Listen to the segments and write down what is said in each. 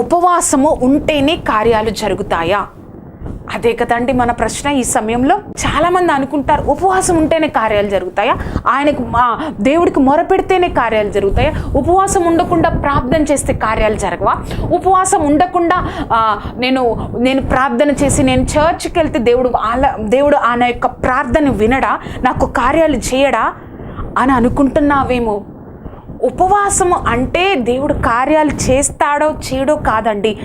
ఉపవాసము ఉంటేనే కార్యాలు జరుగుతాయా? అదే కదండి మన ప్రశ్న ఈ సమయంలో. చాలామంది అనుకుంటారు ఉపవాసం ఉంటేనే కార్యాలు జరుగుతాయా? ఆయనకు మా దేవుడికి మొరపెడితేనే కార్యాలు జరుగుతాయా? ఉపవాసం ఉండకుండా ప్రార్థన చేస్తే కార్యాలు జరగవా? ఉపవాసం ఉండకుండా నేను నేను ప్రార్థన చేసి నేను చర్చ్కి వెళ్తే దేవుడు ఆల దేవుడు ఆయన యొక్క ప్రార్థన వినడా? నాకు కార్యాలు చేయడా? అని అనుకుంటున్నావేమో. ఉపవాసము అంటే దేవుడు కార్యాలు చేస్తాడో చేయడో కాదండి.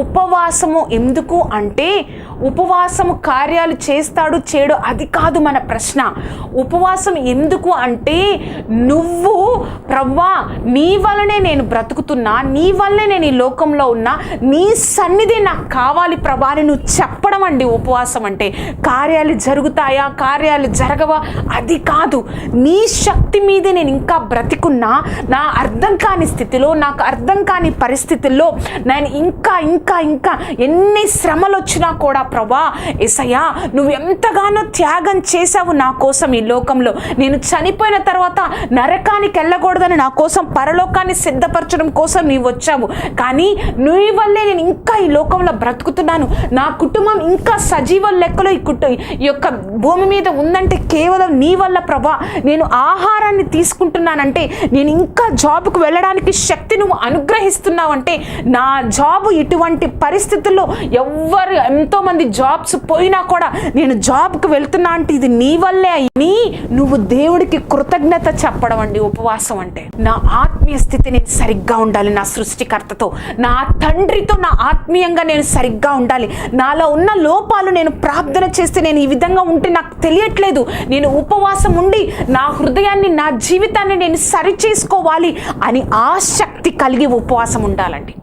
ఉపవాసము ఎందుకు అంటే ఉపవాసము కార్యాలు చేస్తాడు చేయడో అది కాదు మన ప్రశ్న. ఉపవాసం ఎందుకు అంటే నువ్వు ప్రవ్వా నీ వల్లనే నేను బ్రతుకుతున్నా నీ వల్లనే నేను ఈ లోకంలో ఉన్నా నీ సన్నిధి నాకు కావాలి ప్రభా అని నువ్వు చెప్పడం అండి ఉపవాసం అంటే. కార్యాలు జరుగుతాయా కార్యాలు జరగవా అది కాదు. నీ శక్తి మీదే నేను ఇంకా బ్రతికున్నా నా అర్థం కాని స్థితిలో నాకు అర్థం కాని పరిస్థితుల్లో నేను ఇంకా ఇంకా ఇంకా ఎన్ని శ్రమలు వచ్చినా కూడా ప్రభా ఎసయ్యా నువ్వు ఎంతగానో త్యాగం చేశావు నా కోసం ఈ లోకంలో. నేను చనిపోయిన తర్వాత నరకానికి వెళ్ళకూడదని నా కోసం పరలోకాన్ని సిద్ధపరచడం కోసం నీవు వచ్చావు. కానీ నీ వల్లే నేను ఇంకా ఈ లోకంలో బ్రతుకుతున్నాను. నా కుటుంబం ఇంకా సజీవ లెక్కలో ఈ కుటుంబ ఈ యొక్క భూమి మీద ఉందంటే కేవలం నీ వల్ల ప్రభా. నేను ఆహారాన్ని తీసుకుంటున్నానంటే నేను ఇంకా ఇంకా జాబ్కు వెళ్ళడానికి శక్తి నువ్వు అనుగ్రహిస్తున్నావంటే నా జాబ్ ఇటువంటి పరిస్థితుల్లో ఎవ్వరు ఎంతోమంది జాబ్స్ పోయినా కూడా నేను జాబ్కి వెళ్తున్నా అంటే ఇది నీ వల్లే అని నువ్వు దేవుడికి కృతజ్ఞత చెప్పడం అండి ఉపవాసం అంటే. నా ఆత్మీయ స్థితి నేను సరిగ్గా ఉండాలి నా సృష్టికర్తతో. నా తండ్రితో నా ఆత్మీయంగా నేను సరిగ్గా ఉండాలి. నాలో ఉన్న లోపాలు నేను ప్రార్థన చేస్తే నేను ఈ విధంగా ఉంటే నాకు తెలియట్లేదు. నేను ఉపవాసం ఉండి నా హృదయాన్ని నా జీవితాన్ని నేను సరి తెలుసుకోవాలి అని ఆసక్తి కలిగి ఉపవాసం ఉండాలండి.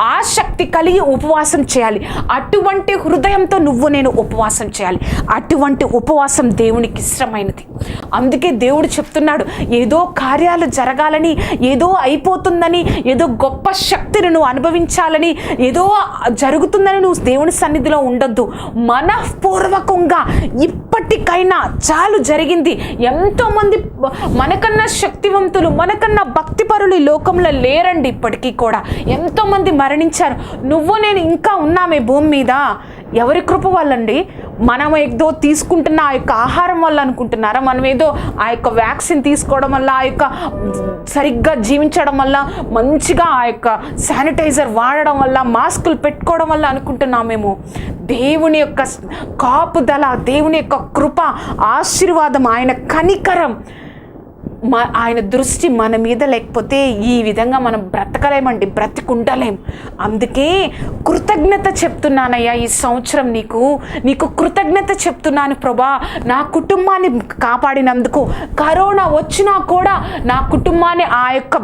ఆసక్తి కలిగి ఉపవాసం చేయాలి. అటువంటి హృదయంతో నువ్వు నేను ఉపవాసం చేయాలి. అటువంటి ఉపవాసం దేవునికి ఇష్టమైనది. అందుకే దేవుడు చెప్తున్నాడు ఏదో కార్యాలు జరగాలని ఏదో అయిపోతుందని ఏదో గొప్ప శక్తిని నువ్వు అనుభవించాలని ఏదో జరుగుతుందని నువ్వు దేవుని సన్నిధిలో ఉండొద్దు. మనఃపూర్వకంగా ఇప్పటికైనా చాలు జరిగింది. ఎంతోమంది మనకన్నా శక్తివంతులు మనకన్నా భక్తిపరులు ఈ లోకంలో లేరండి ఇప్పటికీ కూడా. ఎంతో ఎంతోమంది మరణించారు. నువ్వు నేను ఇంకా ఉన్నామే భూమి మీద. ఎవరి కృప వల్లండి? మనం ఏదో తీసుకుంటున్న ఆ యొక్క ఆహారం వల్ల అనుకుంటున్నారా? మనం ఏదో ఆ యొక్క వ్యాక్సిన్ తీసుకోవడం వల్ల ఆ యొక్క సరిగ్గా జీవించడం వల్ల మంచిగా ఆ యొక్క శానిటైజర్ వాడడం వల్ల మాస్కులు పెట్టుకోవడం వల్ల అనుకుంటున్నామేమో. దేవుని యొక్క కాపుదల దేవుని యొక్క కృప ఆశీర్వాదం ఆయన కనికరం. మా ఆయన దృష్టి మన మీద లేకపోతే ఈ విధంగా మనం బ్రతకలేమండి బ్రతికుండలేం అందుకే కృతజ్ఞత చెప్తున్నానయ్యా ఈ సంవత్సరం నీకు. నీకు కృతజ్ఞత చెప్తున్నాను ప్రభా. నా కుటుంబాన్ని కాపాడినందుకు కరోనా వచ్చినా కూడా నా కుటుంబాన్ని ఆ యొక్క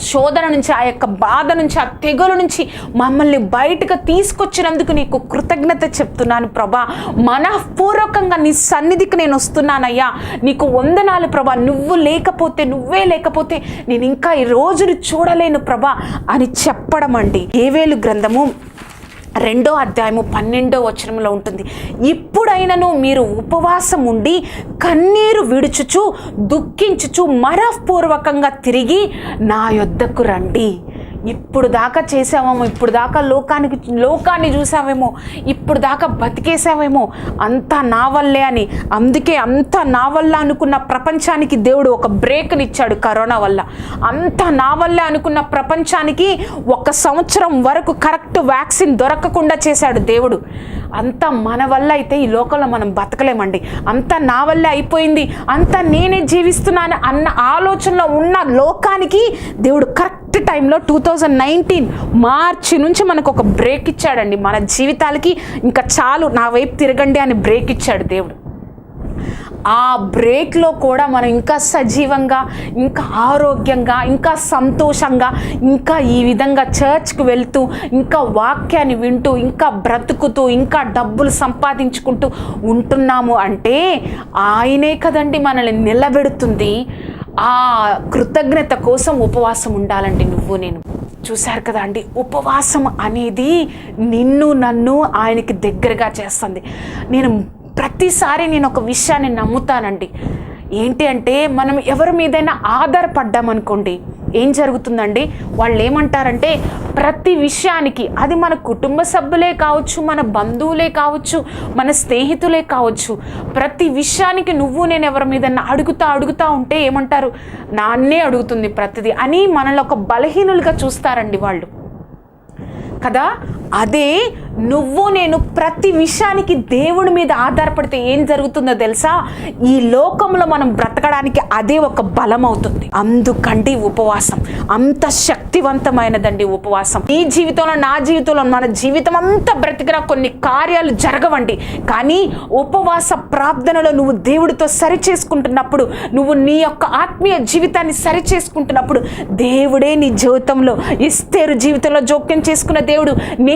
శోధన నుంచి ఆ యొక్క బాధ నుంచి ఆ తెగులు నుంచి మమ్మల్ని బయటకు తీసుకొచ్చినందుకు నీకు కృతజ్ఞత చెప్తున్నాను ప్రభా. మనఃపూర్వకంగా నీ సన్నిధికి నేను వస్తున్నానయ్యా. నీకు వందనాలు ప్రభా. నువ్వు లేకపోతే నువ్వే లేకపోతే నేను ఇంకా ఈ రోజును చూడలేను ప్రభా అని చెప్పడం అండి ఏవేలు గ్రంథము రెండో అధ్యాయము పన్నెండో వచనంలో ఉంటుంది. ఇప్పుడైనను మీరు ఉపవాసం ఉండి కన్నీరు విడుచుచు దుఃఖించుచు మనఃపూర్వకంగా తిరిగి నా యొద్దకు రండి. ఇప్పుడు దాకా చేసామేమో ఇప్పుడు దాకా లోకానికి లోకాన్ని చూసావేమో ఇప్పుడు దాకా బతికేసావేమో అంతా నా వల్లే అని. అందుకే అంతా నా వల్ల అనుకున్న ప్రపంచానికి దేవుడు ఒక బ్రేక్ని ఇచ్చాడు కరోనా వల్ల. అంతా నా వల్లే అనుకున్న ప్రపంచానికి ఒక సంవత్సరం వరకు కరెక్ట్ వ్యాక్సిన్ దొరకకుండా చేశాడు దేవుడు. అంతా మన వల్ల అయితే ఈ లోకంలో మనం బతకలేమండి. అంతా నా వల్లే అయిపోయింది. అంతా నేనే జీవిస్తున్నాను అన్న ఆలోచనలో ఉన్న లోకానికి దేవుడు కరెక్ట్ టైంలో టూ థౌజండ్ నైన్టీన్ మార్చి నుంచి మనకు ఒక బ్రేక్ ఇచ్చాడండి. మన జీవితాలకి ఇంకా చాలు నా వైపు తిరగండి అని బ్రేక్ ఇచ్చాడు దేవుడు. ఆ బ్రేక్లో కూడా మనం ఇంకా సజీవంగా ఇంకా ఆరోగ్యంగా ఇంకా సంతోషంగా ఇంకా ఈ విధంగా చర్చ్కి వెళ్తూ ఇంకా వాక్యాన్ని వింటూ ఇంకా బ్రతుకుతూ ఇంకా డబ్బులు సంపాదించుకుంటూ ఉంటున్నాము అంటే ఆయనే కదండి మనల్ని నిలబెడుతుంది. ఆ కృతజ్ఞత కోసం ఉపవాసం ఉండాలండి నువ్వు నేను. చూశారు కదా అండి ఉపవాసం అనేది నిన్ను నన్ను ఆయనకి దగ్గరగా చేస్తుంది. నేను ప్రతిసారి నేను ఒక విషయాన్ని నమ్ముతానండి. ఏంటి అంటే మనం ఎవరి మీదైనా ఆధారపడ్డామనుకోండి ఏం జరుగుతుందండి? వాళ్ళు ఏమంటారంటే ప్రతి విషయానికి అది మన కుటుంబ సభ్యులే కావచ్చు మన బంధువులే కావచ్చు మన స్నేహితులే కావచ్చు ప్రతి విషయానికి నువ్వు నేను ఎవరి మీద అడుగుతా అడుగుతా ఉంటే ఏమంటారు? నాన్నే అడుగుతుంది ప్రతిదీ అని మనల్ని ఒక బలహీనులుగా చూస్తారండి వాళ్ళు. కదా? అదే నువ్వు నేను ప్రతి విషయానికి దేవుడి మీద ఆధారపడితే ఏం జరుగుతుందో తెలుసా? ఈ లోకంలో మనం బ్రతకడానికి అదే ఒక బలం అవుతుంది. అందుకండి ఉపవాసం. అంత శక్తివంతమైనదండి ఉపవాసం. నీ జీవితంలో నా జీవితంలో మన జీవితం అంతా బ్రతికిన కొన్ని కార్యాలు జరగవండి. కానీ ఉపవాస ప్రార్థనలో నువ్వు దేవుడితో సరి చేసుకుంటున్నప్పుడు నువ్వు నీ యొక్క ఆత్మీయ జీవితాన్ని సరి చేసుకుంటున్నప్పుడు దేవుడే నీ జీవితంలో ఇస్తేరు జీవితంలో జోక్యం చేసుకున్న దేవుడు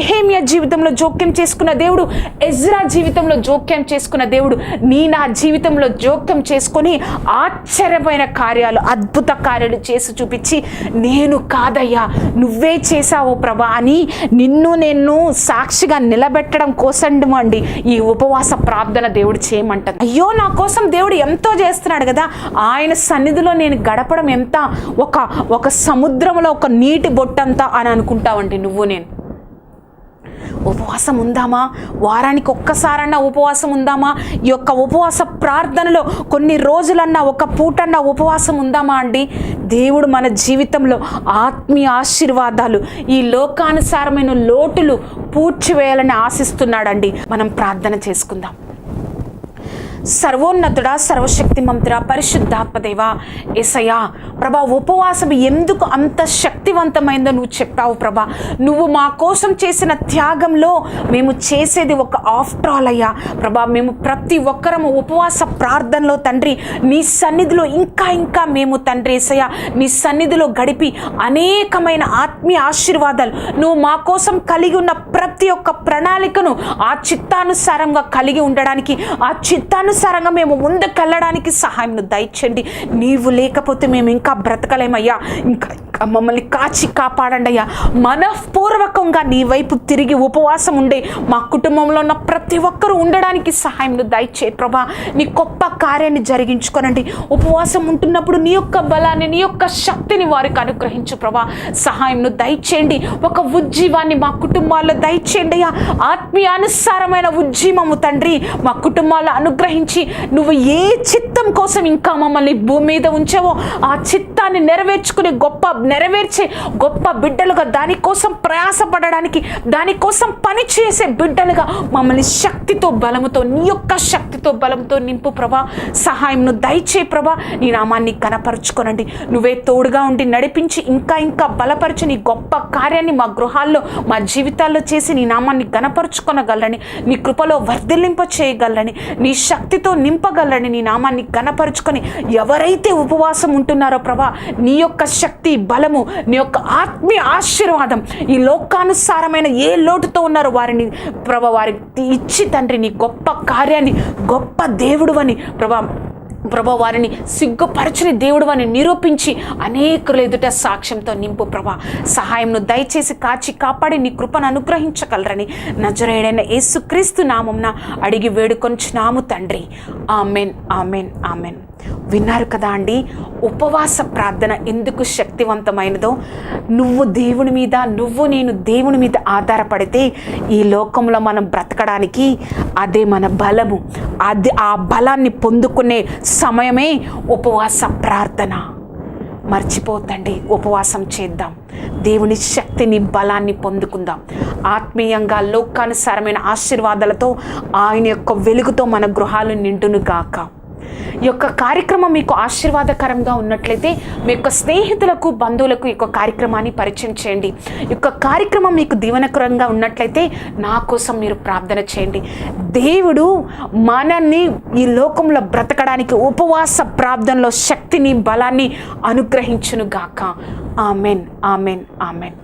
నెహేమియా జీవితంలో జోక్యం చేసుకున్న దేవుడు ఎజ్రా జీవితంలో జోక్యం చేసుకున్న దేవుడు నీ నా జీవితంలో జోక్యం చేసుకొని ఆశ్చర్యమైన కార్యాలు అద్భుత కార్యాలు చేసి చూపించి నేను కాదయ్యా నువ్వే చేశావు ప్రభా అని నిన్ను నేను సాక్షిగా నిలబెట్టడం కోసం అండి ఈ ఉపవాస ప్రార్థన దేవుడు చేయమంటది. అయ్యో నా కోసం దేవుడు ఎంతో చేస్తున్నాడు కదా ఆయన సన్నిధిలో నేను గడపడం ఎంత? ఒక ఒక సముద్రంలో ఒక నీటి బొట్టంతా అని అనుకుంటావండి నువ్వు నేను. ఉపవాసం ఉందామా వారానికి ఒక్కసారన్నా ఉపవాసం ఉందామా ఈ యొక్క ఉపవాస ప్రార్థనలో కొన్ని రోజులన్నా ఒక పూటన్నా ఉపవాసం ఉందామా అండి? దేవుడు మన జీవితంలో ఆత్మీయ ఆశీర్వాదాలు ఈ లోకానుసారమైన లోటులు పూడ్చివేయాలని ఆశిస్తున్నాడండి. మనం ప్రార్థన చేసుకుందాం. సర్వోన్నతుడ సర్వశక్తి మంత్ర పరిశుద్ధాత్మదేవ ఎసయా ప్రభా ఉపవాసం ఎందుకు అంత శక్తివంతమైందో నువ్వు చెప్పావు ప్రభా. నువ్వు మా కోసం చేసిన త్యాగంలో మేము చేసేది ఒక ఆఫ్టర్ ఆల్ అయ్యా. ప్రభా మేము ప్రతి ఒక్కరము ఉపవాస ప్రార్థనలో తండ్రి నీ సన్నిధిలో ఇంకా ఇంకా మేము తండ్రి ఎసయ్య నీ సన్నిధిలో గడిపి అనేకమైన ఆత్మీయ ఆశీర్వాదాలు నువ్వు మా కోసం కలిగి ఉన్న ప్రతి ఒక్క ప్రణాళికను ఆ చిత్తానుసారంగా కలిగి ఉండడానికి ఆ చిత్తాను అనుసారంగా మేము ముందుకెళ్ళడానికి సహాయం దయచండి నీవు లేకపోతే మేము ఇంకా బ్రతకలేమయ్యా. ఇంకా ఇంకా మమ్మల్ని కాచి కాపాడండి అయ్యా. మనఃపూర్వకంగా నీ వైపు తిరిగి ఉపవాసం ఉండే మా కుటుంబంలో ఉన్న ప్రతి ఒక్కరూ ఉండడానికి సహాయం దయచే ప్రభా. నీ గొప్ప కార్యాన్ని జరిగించుకోనండి. ఉపవాసం ఉంటున్నప్పుడు నీ యొక్క బలాన్ని నీ యొక్క శక్తిని వారికి అనుగ్రహించు ప్రభా. సహాయంను దయచేయండి. ఒక ఉజ్జీవాన్ని మా కుటుంబాల్లో దయచేయండి అయ్యా. ఆత్మీయానుసారమైన ఉజ్జీవము తండ్రి. మా కుటుంబాల్లో అనుగ్రహించి నువ్వు ఏ చిత్తం కోసం ఇంకా మమ్మల్ని భూమి మీద ఉంచావో ఆ చిత్తాన్ని నెరవేర్చుకునే గొప్ప నెరవేర్చే గొప్ప బిడ్డలుగా దానికోసం ప్రయాసపడడానికి దానికోసం పని చేసే బిడ్డలుగా మమ్మల్ని శక్తితో బలముతో నీ యొక్క శక్తితో బలంతో నింపు ప్రభా. సహాయంను దయచే ప్రభా. నీ నామాన్ని కనపరుచుకోనండి నువ్వే తోడుగా ఉండి నడిపించి ఇంకా ఇంకా బలపరిచి నీ గొప్ప కార్యాన్ని మా గృహాల్లో మా జీవితాల్లో చేసి నీ నామాన్ని గనపరుచుకొనగలని నీ కృపలో వర్ధిల్లింప చేయగలని నీ శక్తితో నింపగలని నీ నామాన్ని కనపరుచుకొని ఎవరైతే ఉపవాసం ఉంటున్నారో ప్రభా నీ యొక్క శక్తి బలము నీ యొక్క ఆత్మీయ ఆశీర్వాదం ఈ లోకానుసారమైన ఏ లోటుతో ఉన్నారో వారిని ప్రభా వారికి ఇచ్చి తండ్రి నీ గొప్ప కార్యాన్ని గొప్ప దేవుడు అని ప్రభా ప్రభా వారిని సిగ్గుపరచుని దేవుడు వారిని నిరూపించి అనేకులు ఎదుట సాక్ష్యంతో నింపు ప్రభా. సహాయంను దయచేసి కాచి కాపాడి నీ కృపను అనుగ్రహించగలరని నజరేడైన యేసుక్రీస్తు నామంన అడిగి వేడుకొంచున్నాము తండ్రి. Amen amen amen. విన్నారు కదా అండి? ఉపవాస ప్రార్థన ఎందుకు శక్తివంతమైనదో? నువ్వు దేవుని మీద నువ్వు నేను దేవుని మీద ఆధారపడితే ఈ లోకంలో మనం బ్రతకడానికి అదే మన బలము. అది ఆ బలాన్ని పొందుకునే సమయమే ఉపవాస ప్రార్థన. మర్చిపోతండి ఉపవాసం చేద్దాం. దేవుని శక్తిని బలాన్ని పొందుకుందాం. ఆత్మీయంగా లోకానుసారమైన ఆశీర్వాదాలతో ఆయన యొక్క వెలుగుతో మన గృహాలు నిండును గాక. ఈ యొక్క కార్యక్రమం మీకు ఆశీర్వాదకరంగా ఉన్నట్లయితే మీ యొక్క స్నేహితులకు బంధువులకు ఈ యొక్క కార్యక్రమాన్ని పరిచయం చేయండి. ఈ యొక్క కార్యక్రమం మీకు దీవనకరంగా ఉన్నట్లయితే నా కోసం మీరు ప్రార్థన చేయండి. దేవుడు మనల్ని ఈ లోకంలో బ్రతకడానికి ఉపవాస ప్రార్థనలో శక్తిని బలాన్ని అనుగ్రహించును గాక ఆమెన్ ఆమెన్ ఆమెన్.